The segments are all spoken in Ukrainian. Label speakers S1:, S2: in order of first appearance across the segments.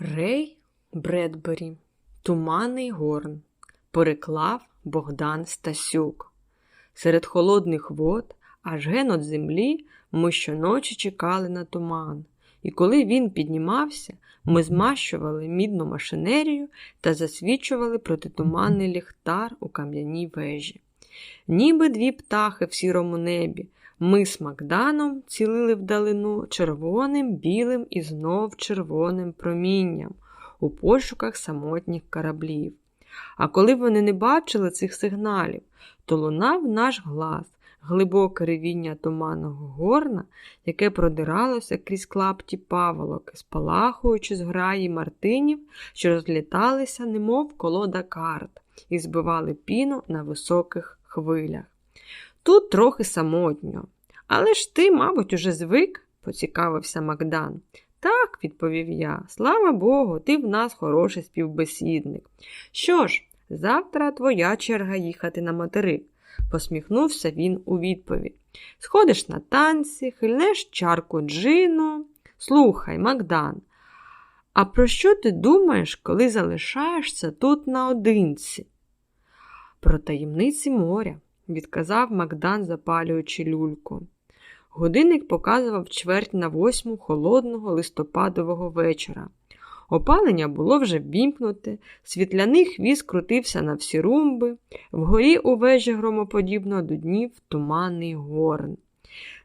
S1: Рей Бредбері Туманний горн переклав Богдан Стасюк. Серед холодних вод, аж ген от землі, ми щоночі чекали на туман. І коли він піднімався, ми змащували мідну машинерію та засвічували протитуманний ліхтар у кам'яній вежі. Ніби дві птахи в сірому небі, ми з Макданом цілили вдалину червоним, білим і знов червоним промінням у пошуках самотніх кораблів. А коли вони не бачили цих сигналів, то лунав наш глас, глибоке ревіння туманного горна, яке продиралося крізь клапті паволоки, спалахуючи з граї мартинів, що розліталися, немов колода карт, і збивали піну на високих хвилях. Тут трохи самотньо. Але ж ти, мабуть, уже звик, поцікавився Макдан. Так, відповів я, слава Богу, ти в нас хороший співбесідник. Що ж, завтра твоя черга їхати на материк, посміхнувся він у відповідь. Сходиш на танці, хильнеш чарку джину. Слухай, Макдан, а про що ти думаєш, коли залишаєшся тут наодинці? Про таємниці моря, відказав Макдан, запалюючи люльку. Годинник показував чверть на восьму холодного листопадового вечора. Опалення було вже ввімкнуте, світляний хвіст крутився на всі румби, вгорі у вежі громоподібно дуднів туманний горн.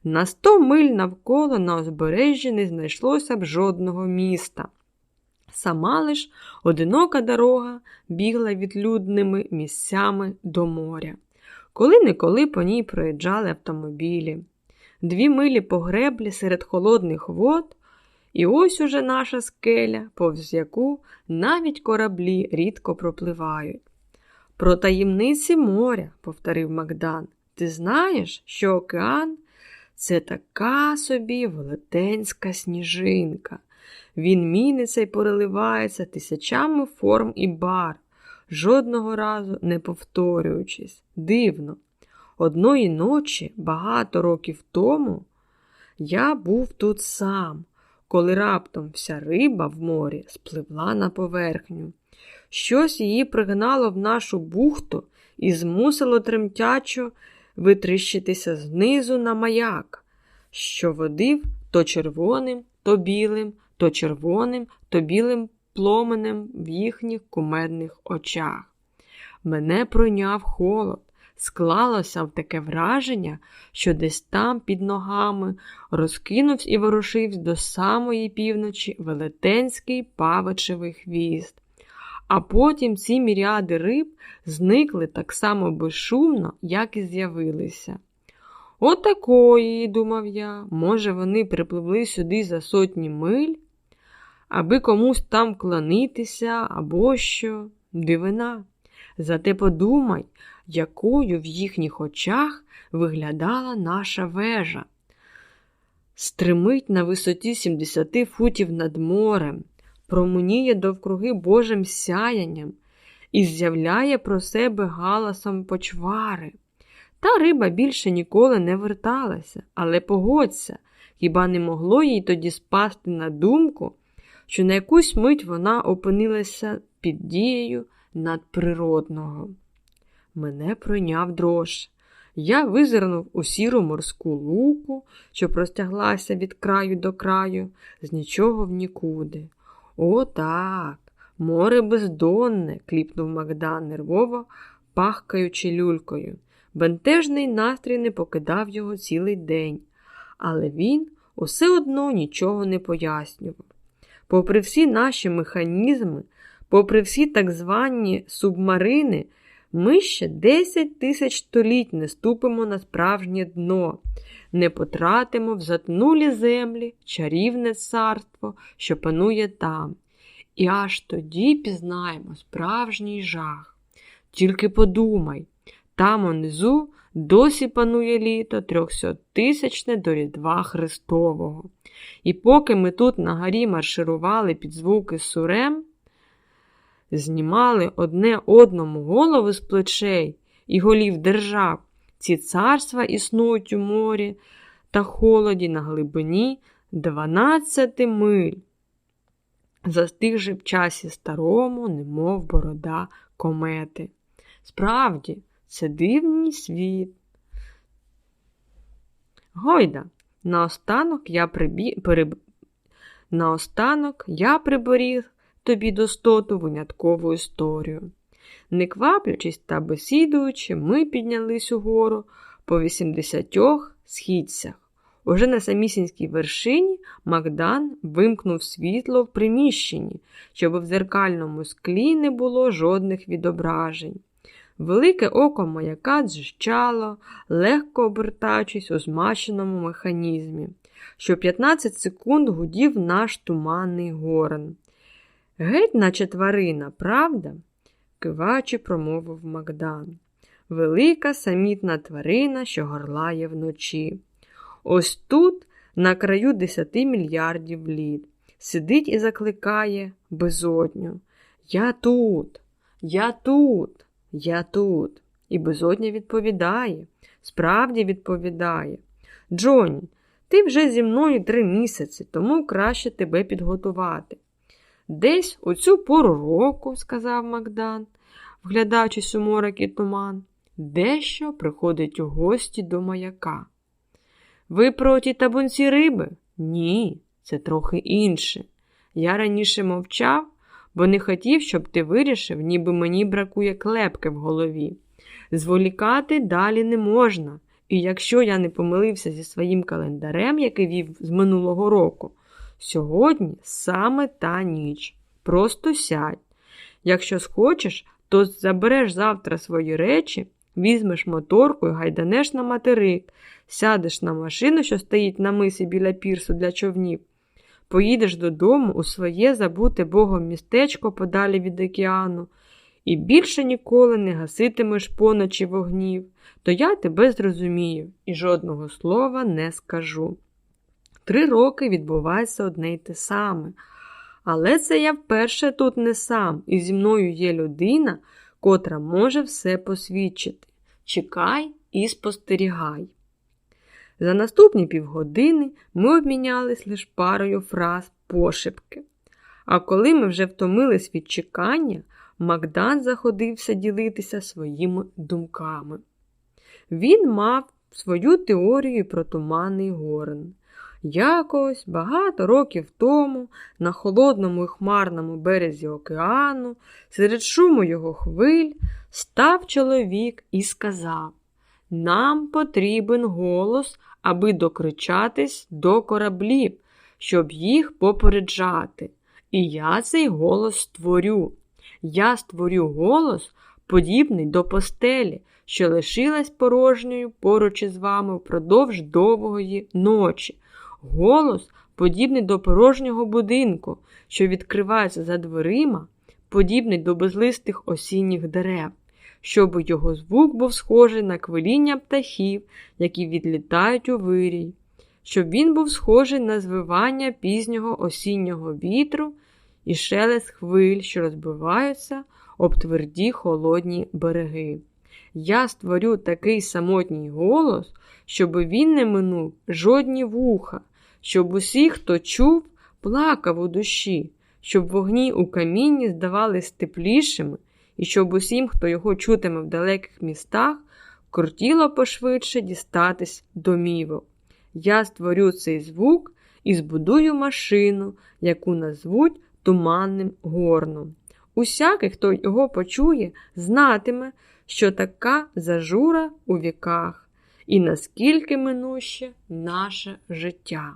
S1: На сто миль навколо на узбережжі не знайшлося б жодного міста. Сама лиш одинока дорога бігла відлюдними місцями до моря. Коли неколи по ній проїжджали автомобілі. Дві милі по греблі серед холодних вод, і ось уже наша скеля, повз яку навіть кораблі рідко пропливають. Про таємниці моря, повторив Макдан, ти знаєш, що океан це така собі велетенська сніжинка. Він міниться і переливається тисячами форм і бар, жодного разу не повторюючись. Дивно. Одної ночі, багато років тому, я був тут сам, коли раптом вся риба в морі спливла на поверхню. Щось її пригнало в нашу бухту і змусило тремтячо витріщитися знизу на маяк, що водив то червоним, то білим, то червоним, то білим пломенем в їхніх кумедних очах. Мене пройняв холод. Склалося в таке враження, що десь там під ногами розкинувся і ворушився до самої півночі велетенський павичевий хвіст. А потім ці міріади риб зникли так само безшумно, як і з'явилися. Отакої, думав я, може, вони припливли сюди за сотні миль, аби комусь там клонитися або що, дивина. Зате подумай, якою в їхніх очах виглядала наша вежа. Стримить на висоті 70 футів над морем, промуніє довкруги Божим сяянням і з'являє про себе галасом почвари. Та риба більше ніколи не верталася, але погодься, хіба не могло їй тоді спасти на думку, що на якусь мить вона опинилася під дією надприродного. Мене пройняв дрож. Я визирнув у сіру морську луку, що простяглася від краю до краю, з нічого в нікуди. О, так, море бездонне, кліпнув Магдан, нервово пахкаючи люлькою. Бентежний настрій не покидав його цілий день, але він усе одно нічого не пояснював. Попри всі наші механізми, попри всі так звані субмарини, ми ще 10 тисяч століть не ступимо на справжнє дно, не потратимо в затнулі землі чарівне царство, що панує там. І аж тоді пізнаємо справжній жах. Тільки подумай, там унизу досі панує літо трьохсоттисячне до Різдва Христового. І поки ми тут на горі марширували під звуки сурем, знімали одне одному голови з плечей і голів держав. Ці царства існують у морі та холоді на глибині 12 миль. застигши в часі старому, немов борода комети. Справді, це дивний світ. Гойда, наостанок я прибі... переб... наостанок я приборіг тобі достоту виняткову історію. Не кваплячись та бесідуючи, ми піднялись угору по вісімдесятьох східцях. Уже на самісінькій вершині Макдан вимкнув світло в приміщенні, щоб в зеркальному склі не було жодних відображень. Велике око маяка дзжчало, легко обертаючись у змащеному механізмі, що 15 секунд гудів наш туманний горн. Геть, наче тварина, правда? кивачи промовив Макдан. Велика самітна тварина, що горлає вночі. Ось тут, на краю десяти мільярдів літ, сидить і закликає безодню. Я тут, я тут, я тут. І безодня відповідає, справді відповідає. Джоні, ти вже зі мною три місяці, тому краще тебе підготувати. Десь у цю пору року, сказав Макдан, вглядаючись у морок і туман, дещо приходить у гості до маяка. Ви про ті табунці риби? Ні, це трохи інше. Я раніше мовчав, бо не хотів, щоб ти вирішив, ніби мені бракує клепки в голові. Зволікати далі не можна, і якщо я не помилився зі своїм календарем, який вів з минулого року, сьогодні саме та ніч. Просто сядь. Якщо схочеш, то забереш завтра свої речі, візьмеш моторку і гайданеш на материк, сядеш на машину, що стоїть на мисі біля пірсу для човнів, поїдеш додому у своє забуте Богом містечко подалі від океану, і більше ніколи не гаситимеш поночі вогнів, то я тебе зрозумію і жодного слова не скажу. Три роки відбувається одне й те саме. Але це я вперше тут не сам, і зі мною є людина, котра може все посвідчити. Чекай і спостерігай. За наступні півгодини ми обмінялись лише парою фраз пошепки. А коли ми вже втомились від чекання, Макдан заходився ділитися своїми думками. Він мав свою теорію про туманний горн. Якось багато років тому на холодному і хмарному березі океану, серед шуму його хвиль, став чоловік і сказав: Нам потрібен голос, аби докричатись до кораблів, щоб їх попереджати. І я цей голос створю. Я створю голос, подібний до постелі, що лишилась порожньою поруч із вами впродовж довгої ночі. Голос, подібний до порожнього будинку, що відкривається за дверима, подібний до безлистих осінніх дерев, щоб його звук був схожий на квиління птахів, які відлітають у вирій, щоб він був схожий на звивання пізнього осіннього вітру і шелест хвиль, що розбиваються об тверді холодні береги. Я створю такий самотній голос, щоб він не минув жодні вуха щоб усі, хто чув, плакав у душі, щоб вогні у камінні здавались теплішими, і щоб усім, хто його чутиме в далеких містах, кортіло пошвидше дістатись домівок. Я створю цей звук і збудую машину, яку назвуть туманним горном. Усякий, хто його почує, знатиме, що така зажура у віках, і наскільки минуще наше життя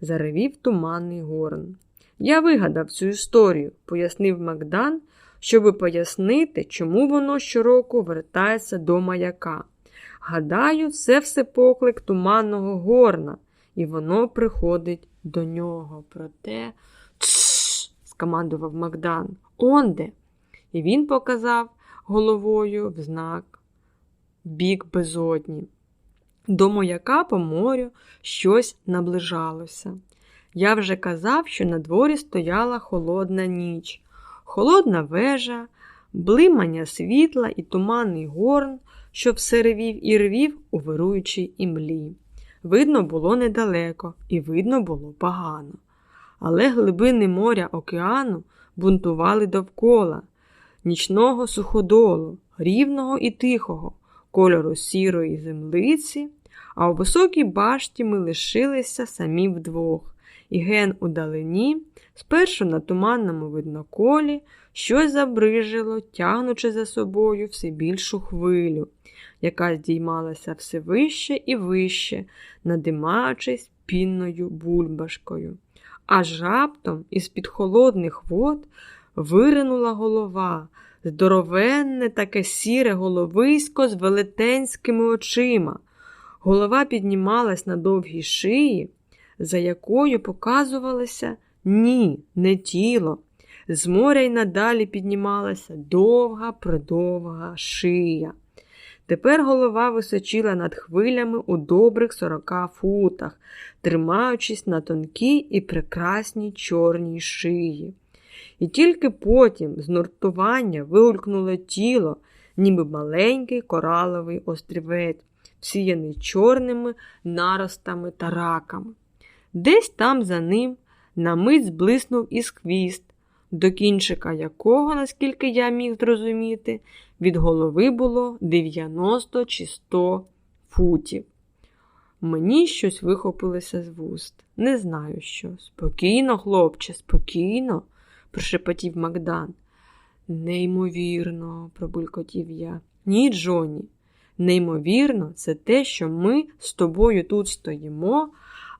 S1: заревів туманний горн. Я вигадав цю історію, пояснив Макдан, щоби пояснити, чому воно щороку вертається до маяка. Гадаю, це все поклик туманного горна, і воно приходить до нього. Проте Тш, скомандував Макдан. Онде. І він показав головою в знак бік безодні. До мояка по морю щось наближалося. Я вже казав, що на дворі стояла холодна ніч, холодна вежа, блимання світла і туманний горн, що все ревів і ревів у вируючій імлі. Видно було недалеко, і видно було погано. але глибини моря океану бунтували довкола, нічного суходолу, рівного і тихого, кольору сірої землиці, а у високій башті ми лишилися самі вдвох, і ген у далині, спершу на туманному видноколі, щось забрижило, тягнучи за собою все більшу хвилю, яка здіймалася все вище і вище, надимаючись пінною бульбашкою. Аж раптом із-під холодних вод виринула голова, здоровенне таке сіре головисько з велетенськими очима. Голова піднімалась на довгій шиї, за якою показувалося ні, не тіло. З моря й надалі піднімалася довга, придовга шия. Тепер голова височила над хвилями у добрих сорока футах, тримаючись на тонкій і прекрасній чорній шиї. І тільки потім з нуртування вигулькнуло тіло, ніби маленький кораловий острівець, всіяний чорними наростами та раками. Десь там за ним на мить зблиснув і сквіст, до кінчика якого, наскільки я міг зрозуміти, від голови було 90 чи 100 футів. Мені щось вихопилося з вуст. Не знаю що. Спокійно, хлопче, спокійно, прошепотів Макдан. Неймовірно, пробулькотів я. Ні, Джоні. Неймовірно, це те, що ми з тобою тут стоїмо,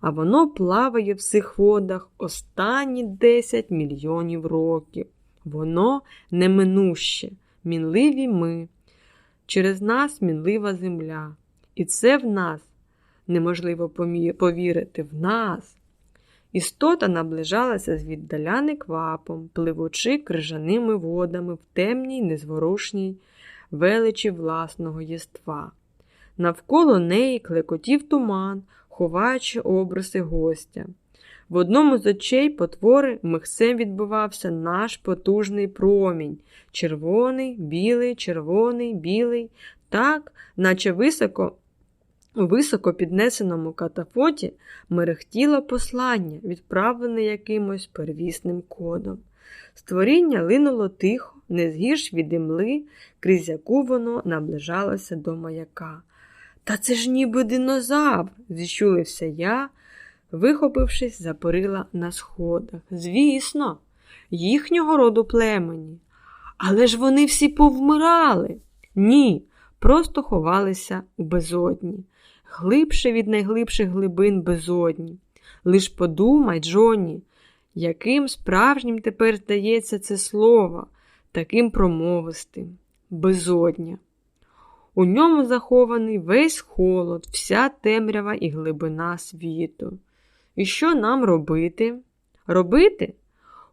S1: а воно плаває в цих водах останні 10 мільйонів років. Воно неминуще, мінливі ми. Через нас мінлива земля. І це в нас неможливо повірити в нас. Істота наближалася звіддаля квапом, пливучи крижаними водами в темній, незворушній величі власного єства. Навколо неї клекотів туман, ховаючи образи гостя. В одному з очей потвори михцем відбивався наш потужний промінь червоний, білий, червоний, білий, так, наче високо у високо піднесеному катафоті мерехтіло послання, відправлене якимось первісним кодом. Створіння линуло тихо, не згірш від імли, крізь яку воно наближалося до маяка. Та це ж ніби динозавр, зіщулився я, вихопившись, запорила на сходах. Звісно, їхнього роду племені. Але ж вони всі повмирали. Ні, просто ховалися у безодні, глибше від найглибших глибин безодні. Лиш подумай, Джоні, яким справжнім тепер здається це слово, таким промовистим, безодня. У ньому захований весь холод, вся темрява і глибина світу. І що нам робити? Робити?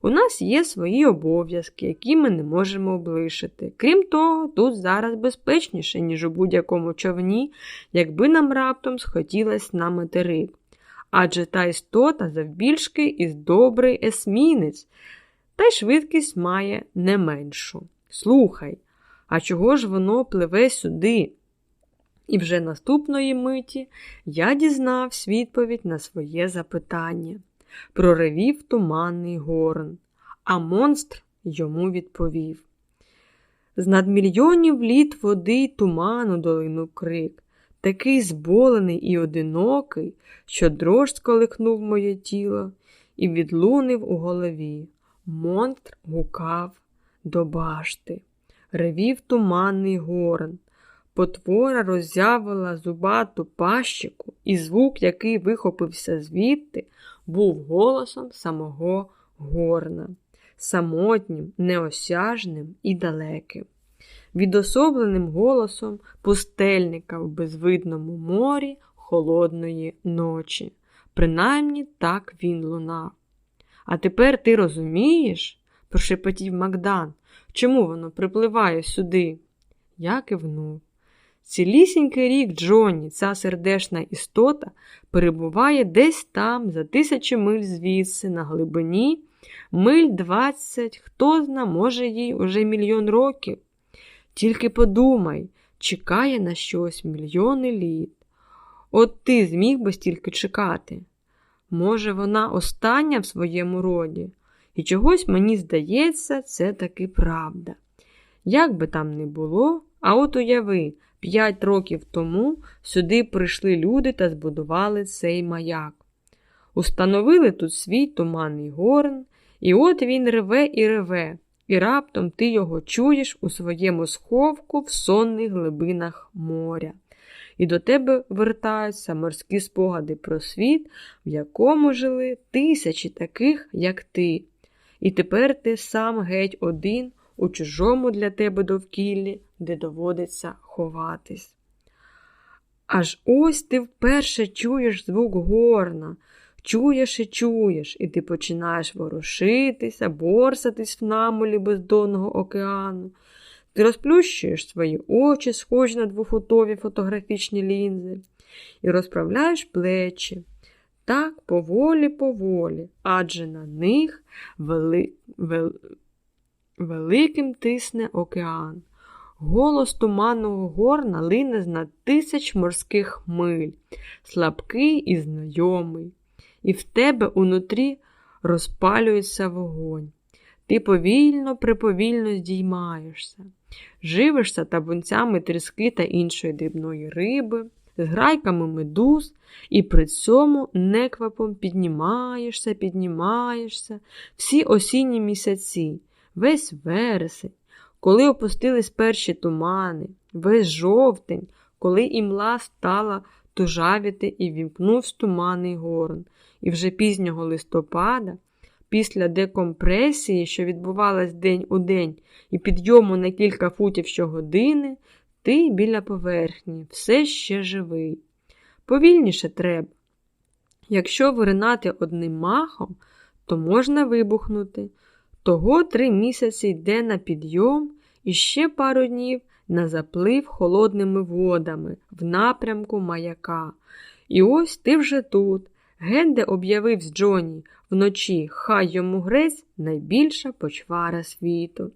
S1: У нас є свої обов'язки, які ми не можемо облишити. Крім того, тут зараз безпечніше, ніж у будь-якому човні, якби нам раптом схотілось на материк. Адже та істота завбільшки із добрий есмінець, та й швидкість має не меншу. Слухай, а чого ж воно пливе сюди? І вже наступної миті я дізнався відповідь на своє запитання. Проревів туманний горн, а монстр йому відповів. З надмільйонів літ води й туману долинув крик, такий зболений і одинокий, що дрож сколихнув моє тіло і відлунив у голові. Монстр гукав до башти, ревів туманний горн. Потвора роззявила зубату пащику, і звук, який вихопився звідти, був голосом самого горна, самотнім, неосяжним і далеким, відособленим голосом пустельника в безвидному морі холодної ночі. Принаймні так він лунав. А тепер ти розумієш, прошепотів Макдан, чому воно припливає сюди? Я кивнув. Цілісінький рік Джонні, ця сердешна істота, перебуває десь там, за тисячі миль звідси, на глибині, миль двадцять, хто зна, може, їй уже мільйон років. Тільки подумай, чекає на щось мільйони літ. От ти зміг би стільки чекати. Може, вона остання в своєму роді, і чогось мені здається, це таки правда. Як би там не було, а от уяви, п'ять років тому сюди прийшли люди та збудували цей маяк. Установили тут свій туманний горн, і от він реве і реве, і раптом ти його чуєш у своєму сховку в сонних глибинах моря. І до тебе вертаються морські спогади про світ, в якому жили тисячі таких, як ти. І тепер ти сам геть один у чужому для тебе довкіллі, де доводиться ховатись. Аж ось ти вперше чуєш звук горна, чуєш і чуєш, і ти починаєш ворушитися, борсатись в намолі бездонного океану. Ти розплющуєш свої очі, схожі на двофутові фотографічні лінзи, і розправляєш плечі. Так поволі поволі, адже на них вели... Вел... великим тисне океан. Голос туманного горна лине з над тисяч морських миль, слабкий і знайомий, і в тебе унутрі розпалюється вогонь. Ти повільно, приповільно здіймаєшся, живишся табунцями тріски та іншої дрібної риби, з грайками медуз, і при цьому неквапом піднімаєшся, піднімаєшся всі осінні місяці, весь вересень, коли опустились перші тумани, весь жовтень, коли імла стала тужавіти і вімкнув туманний горн, і вже пізнього листопада. Після декомпресії, що відбувалась день у день, і підйому на кілька футів щогодини, ти біля поверхні, все ще живий. Повільніше треба. Якщо виринати одним махом, то можна вибухнути. Того три місяці йде на підйом і ще пару днів на заплив холодними водами в напрямку маяка. І ось ти вже тут. Генде об'явив з Джоні вночі хай йому грець найбільша почвара світу.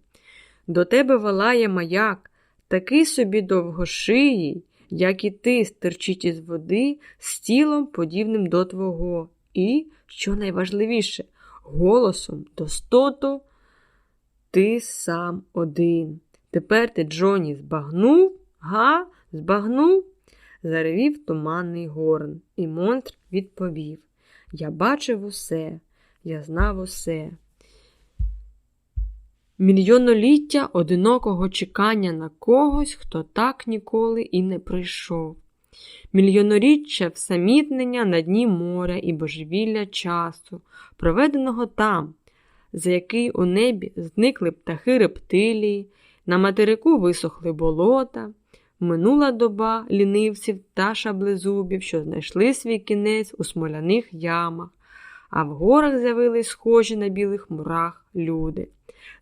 S1: До тебе валає маяк, такий собі довгошиїй, як і ти стирчить із води з тілом, подібним до твого, і, що найважливіше, голосом достоту ти сам один. Тепер ти Джоні збагнув, га? Збагнув? заревів туманний горн, і монстр відповів Я бачив усе, я знав усе. Мільйоноліття одинокого чекання на когось, хто так ніколи і не прийшов. Мільйоноріччя всамітнення на дні моря і божевілля часу, проведеного там, за який у небі зникли птахи рептилії, на материку висохли болота, минула доба лінивців та шаблезубів, що знайшли свій кінець у смоляних ямах, а в горах з'явились схожі на білих мурах люди.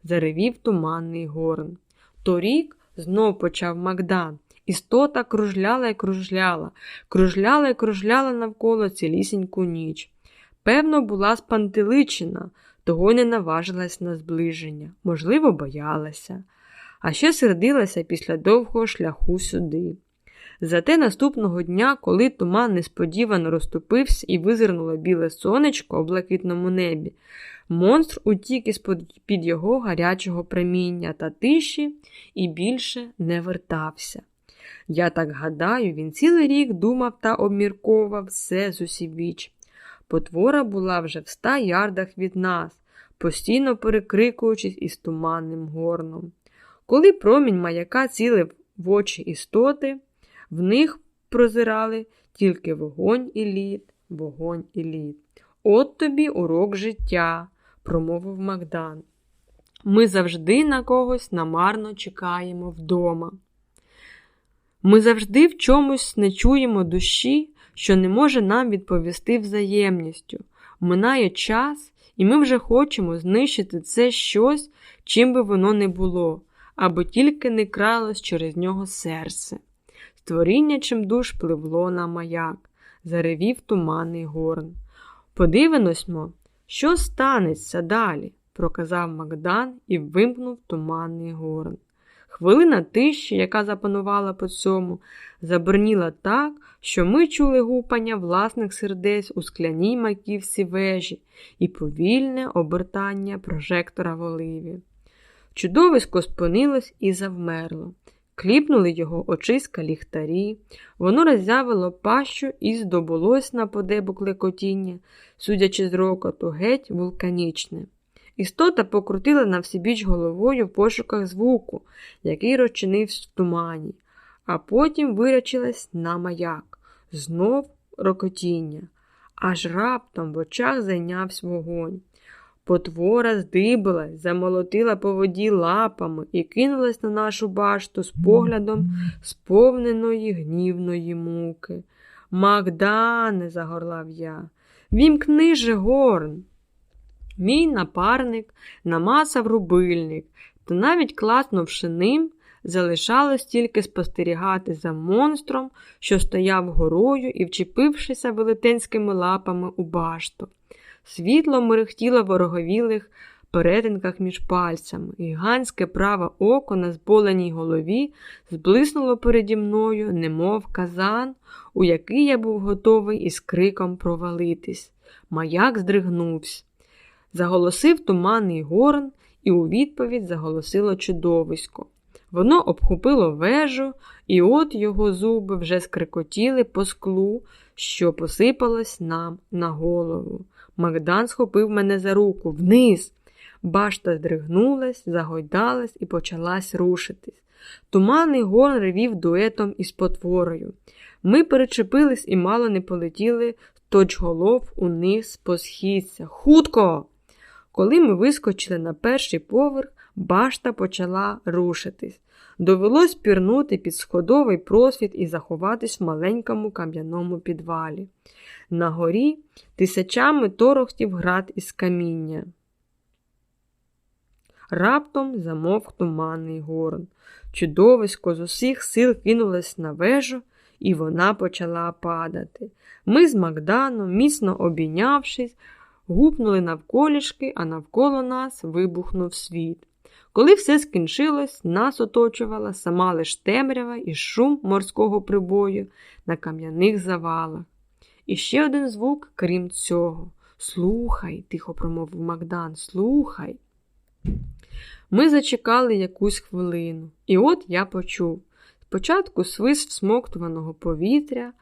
S1: Заревів туманний горн. Торік знов почав Магдан. Істота кружляла і кружляла, кружляла і кружляла навколо цілісіньку ніч. Певно, була спантеличена, того не наважилась на зближення, можливо, боялася, а ще сердилася після довгого шляху сюди. Зате наступного дня, коли туман несподівано розступився і визирнуло біле сонечко у блакитному небі, монстр утік із під його гарячого проміння та тиші і більше не вертався. Я так гадаю, він цілий рік думав та обмірковував все з усібіч. Потвора була вже в ста ярдах від нас, постійно перекрикуючись із туманним горном. Коли промінь маяка цілив в очі істоти, в них прозирали тільки вогонь і лід, вогонь і лід. От тобі урок життя, промовив Магдан. Ми завжди на когось намарно чекаємо вдома. Ми завжди в чомусь не чуємо душі, що не може нам відповісти взаємністю. Минає час, і ми вже хочемо знищити це щось, чим би воно не було, або тільки не кралось через нього серце. Створіння чимдуж пливло на маяк, заревів туманний горн. Подивимось, що станеться далі, проказав Макдан і вимкнув туманний горн. Хвилина тиші, яка запанувала по цьому, заберніла так, що ми чули гупання власних сердець у скляній маківці вежі і повільне обертання прожектора в оливі. Чудовисько спинилось і завмерло. Кліпнули його очиска ліхтарі, воно роззявило пащу і здобулось на подебу клекотіння, судячи з рокоту, геть вулканічне. Істота покрутила на всібіч головою в пошуках звуку, який розчинився в тумані, а потім вирячилась на маяк. Знов рокотіння. Аж раптом в очах зайнявся вогонь. Потвора здибилась, замолотила по воді лапами і кинулась на нашу башту з поглядом сповненої гнівної муки. Магдане, загорлав я, вімкни же горн. Мій напарник намасав рубильник, та навіть класнувши ним, залишалось тільки спостерігати за монстром, що стояв горою і вчепившися велетенськими лапами у башту. Світло мерехтіло в ороговілих перетинках між пальцями, гігантське праве око на зболеній голові зблиснуло переді мною, немов казан, у який я був готовий із криком провалитись. Маяк здригнувся. Заголосив туманний горн, і у відповідь заголосило чудовисько. Воно обхопило вежу, і от його зуби вже скрикотіли по склу, що посипалось нам на голову. Магдан схопив мене за руку вниз. Башта здригнулась, загойдалась і почалась рушитись. Туманний горн ревів дуетом із потворою. Ми перечепились і мало не полетіли точголов униз по східця. Хутко! Коли ми вискочили на перший поверх, башта почала рушитись. Довелось пірнути під сходовий просвіт і заховатись в маленькому кам'яному підвалі. На горі тисячами торохтів град із каміння. Раптом замовк туманний горн. Чудовисько з усіх сил кинулось на вежу, і вона почала падати. Ми з Магданом, міцно обійнявшись, гупнули навколішки, а навколо нас вибухнув світ. Коли все скінчилось, нас оточувала сама лиш темрява і шум морського прибою на кам'яних завалах. І ще один звук, крім цього. Слухай, тихо промовив Магдан, слухай. Ми зачекали якусь хвилину, і от я почув спочатку свист всмоктуваного повітря,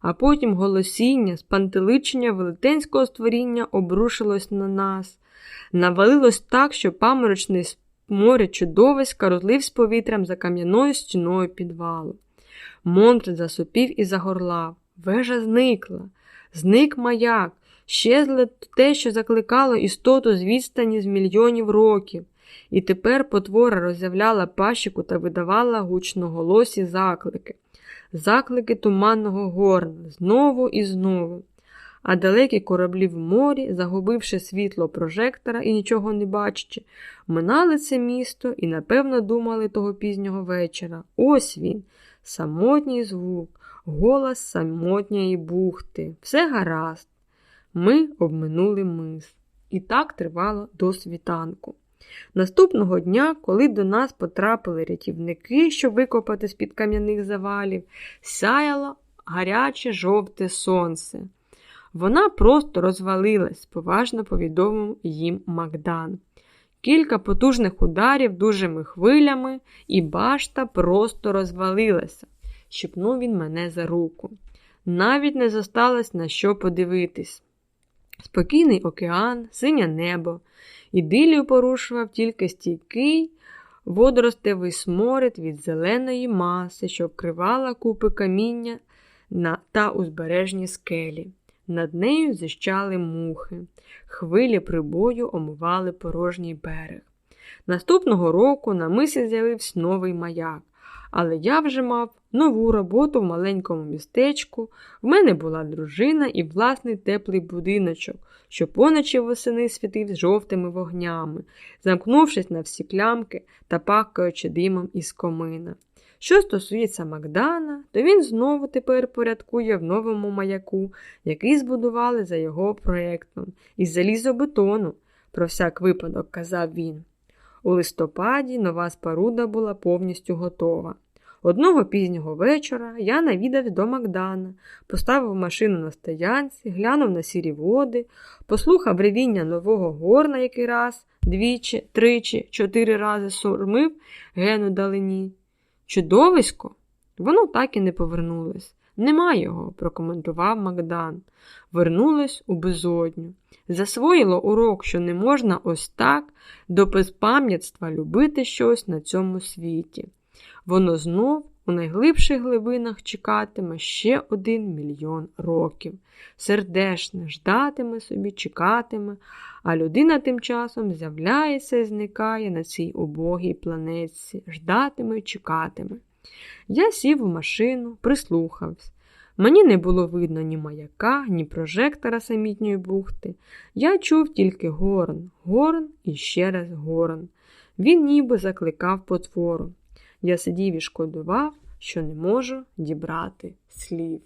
S1: а потім голосіння, спантеличення велетенського створіння обрушилось на нас, навалилось так, що паморочний море чудовиська розлився повітрям за кам'яною стіною підвалу. Монтр засопів і загорлав. Вежа зникла, зник маяк, щезле те, що закликало істоту з відстані з мільйонів років, і тепер потвора роззявляла пащику та видавала гучноголосі заклики, заклики туманного горна знову і знову. А далекі кораблі в морі, загубивши світло прожектора і нічого не бачачи, минали це місто і, напевно, думали того пізнього вечора. Ось він, самотній звук голос самотньої бухти. Все гаразд. Ми обминули мис. І так тривало до світанку. Наступного дня, коли до нас потрапили рятівники, щоб викопати з-під кам'яних завалів, сяяло гаряче жовте сонце. Вона просто розвалилась, поважно повідомив їм Макдан. Кілька потужних ударів дужими хвилями, і башта просто розвалилася щепнув він мене за руку. Навіть не зосталось на що подивитись. Спокійний океан, синє небо, ідилію порушував тільки стійкий водоростевий сморід від зеленої маси, що вкривала купи каміння на та узбережні скелі. Над нею зіщали мухи, хвилі прибою омивали порожній берег. Наступного року на мисі з'явився новий маяк, але я вже мав нову роботу в маленькому містечку, в мене була дружина і власний теплий будиночок, що поночі восени світив жовтими вогнями, замкнувшись на всі клямки та пахкаючи димом із комина. Що стосується Макдана, то він знову тепер порядкує в новому маяку, який збудували за його проєктом, із залізобетону, про всяк випадок казав він. У листопаді нова споруда була повністю готова. Одного пізнього вечора я навідався до Макдана, поставив машину на стоянці, глянув на сірі води, послухав ревіння нового горна, який раз, двічі, тричі, чотири рази сурмив гену далині. Чудовисько? Воно так і не повернулось. Нема його, прокоментував Макдан. Вернулось у безодню. Засвоїло урок, що не можна ось так до безпам'ятства любити щось на цьому світі. Воно знов у найглибших глибинах чекатиме ще один мільйон років. Сердешне ждатиме собі, чекатиме, а людина тим часом з'являється і зникає на цій убогій планетці, ждатиме чекатиме. Я сів у машину, прислухався. Мені не було видно ні маяка, ні прожектора самітньої бухти. Я чув тільки горн, горн і ще раз горн. Він ніби закликав потвору. Я сидів і шкодував, що не можу дібрати слів.